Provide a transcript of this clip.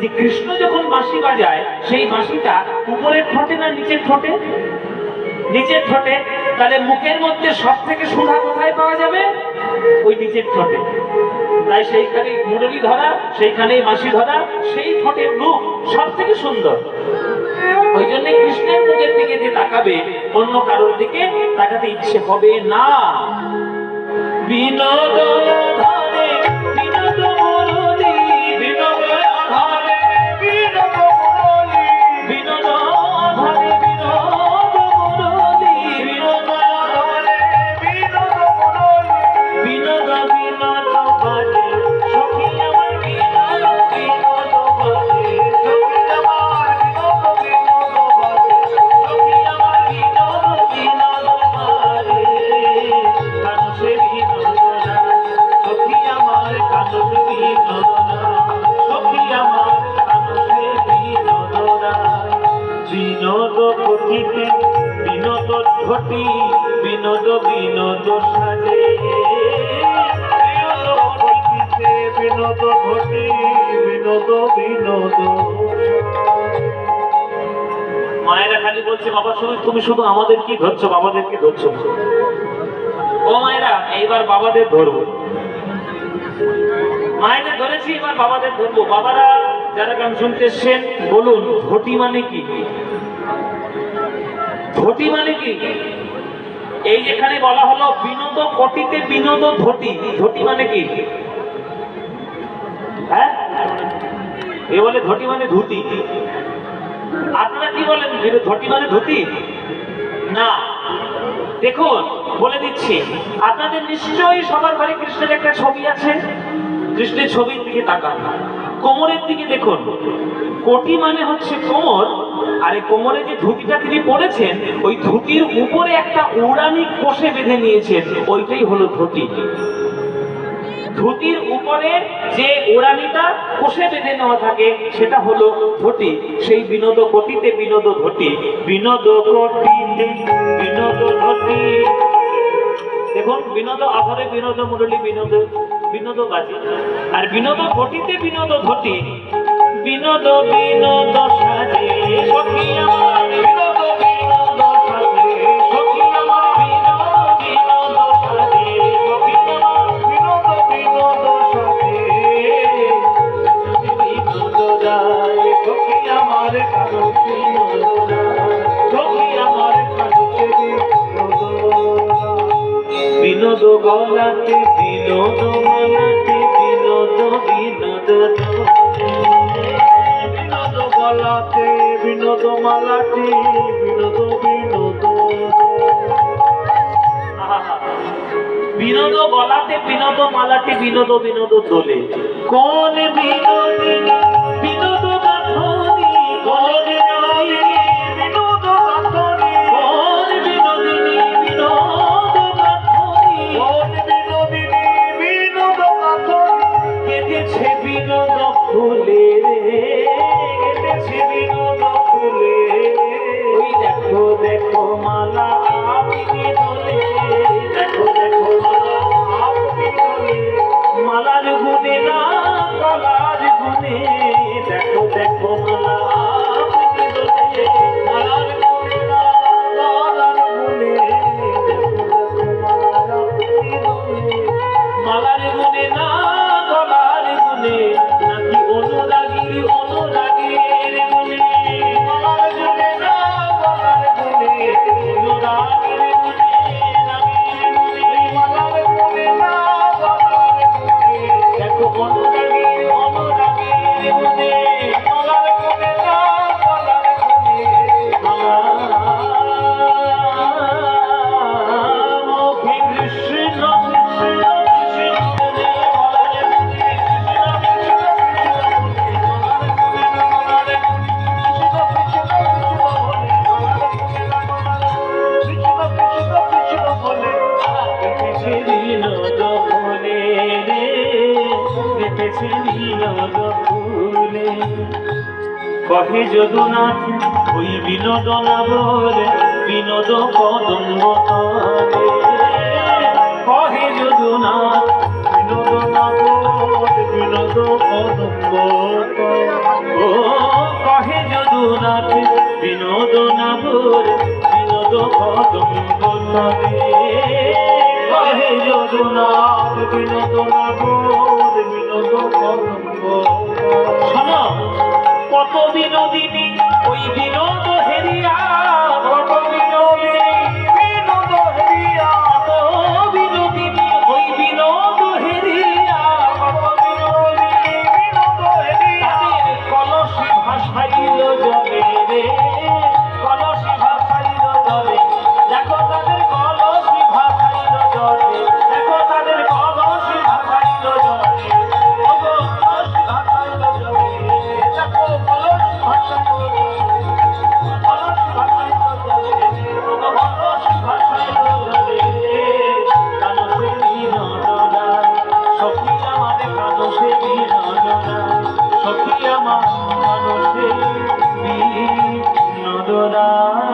যে কৃষ্ণ যখন বাঁশি বাজায়, সেই বাঁশিটা উপরের ঠোঁটে না নিচের ঠোঁটে? নিচের ঠোঁটে। তাহলে মুখের মধ্যে সব থেকে সুধা কোথায় পাওয়া যাবে? ওই নিচের ঠোঁটে। তাই সেইখানে মুরলি ধরা সেইখানে মাসি ধরা, সেই ঠোঁটের রূপ সব থেকে সুন্দর। ওই জন্য কৃষ্ণের মুখের দিকে যে তাকাবে, অন্য কারোর দিকে তাকাতে ইচ্ছে হবে না। বিনোদ বিনোদ বিনোদ বিনোদ বিনোদ সাজে বিনোদ বিনোদ মায়েরা খালি বলছে, বাবা, শুধু তুমি শুধু আমাদেরকে ধরছো, বাবাদেরকে ধরছো। ও মায়েরা, এইবার বাবাদের ধরবো মায়েদের ধরেছি, এবার বাবাদের ধরবো। বাবারা যারা গান শুনতে এসছেন, বলুন ঘটি মানে কি? ঘটি মানে কি? এই যেখানে বলা হলো বিনোদ কটিতে বিনোদ ধটি। ধটি মানে কি? হ্যাঁ? এ বলে ধটি মানে ধুতি। আপনারা কি বলেন? ধটি মানে ধুতি? না। দেখুন, বলে দিচ্ছি। আপনাদের নিশ্চয়ই সবার ঘরে কৃষ্ণের একটা ছবি আছে। কৃষ্ণের ছবির দিকে তাকান। কোমরের দিকে দেখুন। কোটি মানে হচ্ছে কোমর, আর এই কোমরে যে ধুতিটা তিনি পরেছেন, ওই ধুতির উপরে একটা উড়ানি কোষে বেঁধে নিয়েছেন, ওইটাই হলো ধুতি। ধুতির উপরে যে ওড়ানিটা কোষে বেঁধে নেওয়া থাকে, সেটা হলো ধটি সেই বিনোদ কোটিতে বিনোদ ধটি বিনোদ কোটিতে বিনোদ ধটি দেখুন, বিনোদ আধারে বিনোদ মুরলী বিনোদ বিনোদ বাজে আর বিনোদ ঘটিতে বিনোদ ঘটি। বিনোদ বিনোদ সাজে সখী আমার বিনোদ গলাতে বিনোদ মালাতে বিনোদ বিনোদ বিনোদ গলাতে বিনোদ মালাতে বিনোদ বিনোদ বিনোদ গলাতে বিনোদ মালাতে বিনোদ বিনোদ দোলে। কোন বিনোদিনী ওই দেখো দেখো মালা কহে যদুনাথ, ওই বিনোদনা বলে বিনোদ কদম্ব কহে যদুনাথ, বিনোদনা বলে বিনোদ কদম্ব তবে কহে যদুনাথ বিনোদ নাগর বিনোদ কদম্ব শোনো কত বিনোদিনী সখী আমার কানসে বিনোদনায়